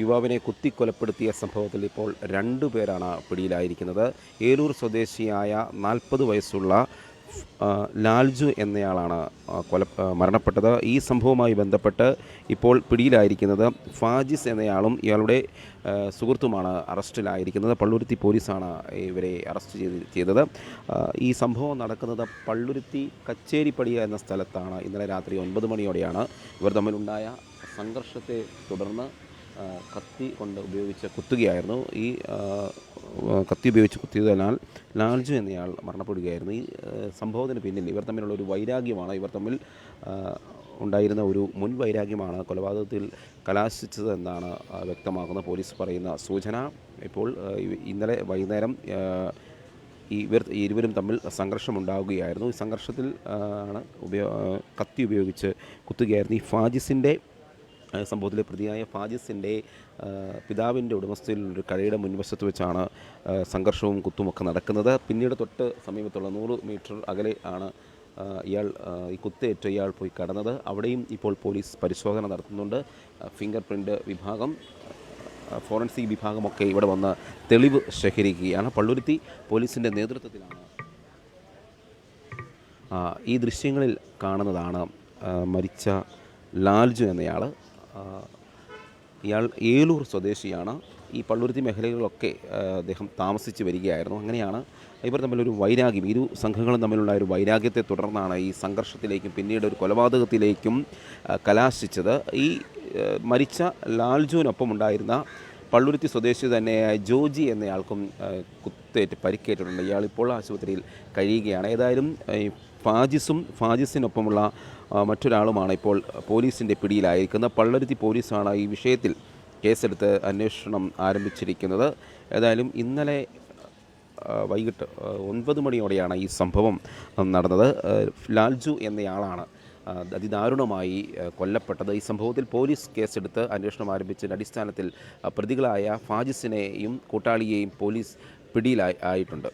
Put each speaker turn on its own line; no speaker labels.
യുവാവിനെ കുത്തിക്കൊലപ്പെടുത്തിയ സംഭവത്തിൽ ഇപ്പോൾ രണ്ടു പേരാണ് പിടിയിലായിരിക്കുന്നത്. ഏലൂർ സ്വദേശിയായ നാൽപ്പത് വയസ്സുള്ള ലാൽജു എന്നയാളാണ് കൊല മരണപ്പെട്ടത്. ഈ സംഭവവുമായി ബന്ധപ്പെട്ട് ഇപ്പോൾ പിടിയിലായിരിക്കുന്നത് ഫാജിസ് എന്നയാളും ഇയാളുടെ സുഹൃത്തുമാണ് അറസ്റ്റിലായിരിക്കുന്നത്. പള്ളുരുത്തി പോലീസാണ് ഇവരെ അറസ്റ്റ് ചെയ്ത് ചെയ്തത്. ഈ സംഭവം നടക്കുന്നത് പള്ളുരുത്തി കച്ചേരിപ്പടിയ എന്ന സ്ഥലത്താണ്. ഇന്നലെ രാത്രി ഒൻപത് മണിയോടെയാണ് ഇവർ തമ്മിലുണ്ടായ സംഘർഷത്തെ തുടർന്ന് കത്തി കൊണ്ട് ഉപയോഗിച്ച് കുത്തുകയായിരുന്നു. ഈ കത്തി ഉപയോഗിച്ച് കുത്തിയതിനാൽ ലാൽജു എന്നയാൾ മരണപ്പെടുകയായിരുന്നു. ഈ സംഭവത്തിന് പിന്നിൽ ഇവർ തമ്മിലുള്ള ഒരു വൈരാഗ്യമാണ് ഇവർ തമ്മിൽ ഉണ്ടായിരുന്ന ഒരു മുൻ വൈരാഗ്യമാണ് കൊലപാതകത്തിൽ കലാശിച്ചതെന്നാണ് വ്യക്തമാക്കുന്ന പോലീസ് പറയുന്ന സൂചന. ഇപ്പോൾ ഇന്നലെ വൈകുന്നേരം ഇവർ ഇരുവരും തമ്മിൽ സംഘർഷമുണ്ടാവുകയായിരുന്നു. ഈ സംഘർഷത്തിൽ ആണ് ഉപയോ കത്തി ഉപയോഗിച്ച് കുത്തുകയായിരുന്നു. ഈ ഫാജിസിന്റെ സംഭവത്തിലെ പ്രതിയായ ഫാജിസിന്റെ പിതാവിന്റെ ഉടമസ്ഥയിൽ ഒരു കടയുടെ മുൻവശത്ത് വെച്ചാണ് സംഘർഷവും കുത്തുമൊക്കെ നടക്കുന്നത്. പിന്നീട് തൊട്ട് സമീപത്തുള്ള നൂറ് മീറ്റർ അകലെ ആണ് ഇയാൾ ഈ കുത്തേറ്റ് ഇയാൾ പോയി കടന്നത്. അവിടെയും ഇപ്പോൾ പോലീസ് പരിശോധന നടത്തുന്നുണ്ട്. ഫിംഗർ പ്രിന്റ് വിഭാഗം ഫോറൻസിക് വിഭാഗമൊക്കെ ഇവിടെ വന്ന് തെളിവ് ശേഖരിക്കുകയാണ്. പള്ളുരുത്തി പോലീസിന്റെ നേതൃത്വത്തിലാണ് ഈ ദൃശ്യങ്ങളിൽ കാണുന്നതാണ് മരിച്ച ലാൽജു എന്നയാൾ ഇയാൾ ഏലൂർ സ്വദേശിയാണ്. ഈ പള്ളുരുത്തി മേഖലകളിലൊക്കെ അദ്ദേഹം താമസിച്ച് വരികയായിരുന്നു. അങ്ങനെയാണ് ഇവർ തമ്മിലൊരു വൈരാഗ്യം. ഇരു സംഘങ്ങളും തമ്മിലുള്ള ഒരു വൈരാഗ്യത്തെ തുടർന്നാണ് ഈ സംഘർഷത്തിലേക്കും പിന്നീട് ഒരു കൊലപാതകത്തിലേക്കും കലാശിച്ചത്. ഈ മരിച്ച ലാൽജുവിനൊപ്പം ഉണ്ടായിരുന്ന പള്ളുരുത്തി സ്വദേശി തന്നെ ജോജി എന്നയാൾക്കും കുത്തേറ്റ് പരിക്കേറ്റിട്ടുണ്ട്. ഇയാൾ ഇപ്പോൾ ആശുപത്രിയിൽ കഴിയുകയാണ്. ഏതായാലും ഫാജിസും ഫാജിസിനൊപ്പമുള്ള മറ്റൊരാളുമാണ് ഇപ്പോൾ പോലീസിന്റെ പിടിയിലായിരിക്കുന്നത്. പള്ളരുത്തി പോലീസാണ് ഈ വിഷയത്തിൽ കേസെടുത്ത് അന്വേഷണം ആരംഭിച്ചിരിക്കുന്നത്. ഏതായാലും ഇന്നലെ വൈകിട്ട് ഒൻപത് മണിയോടെയാണ് ഈ സംഭവം നടന്നത്. ലാൽജു എന്നയാളാണ് അതിദാരുണമായി കൊല്ലപ്പെട്ടത്. ഈ സംഭവത്തിൽ പോലീസ് കേസെടുത്ത് അന്വേഷണം ആരംഭിച്ചതിന്റെ അടിസ്ഥാനത്തിൽ പ്രതികളായ ഫാജിസിനെയും കൂട്ടാളിയെയും പോലീസ് പിടിയിലായി ആയിട്ടുണ്ട്.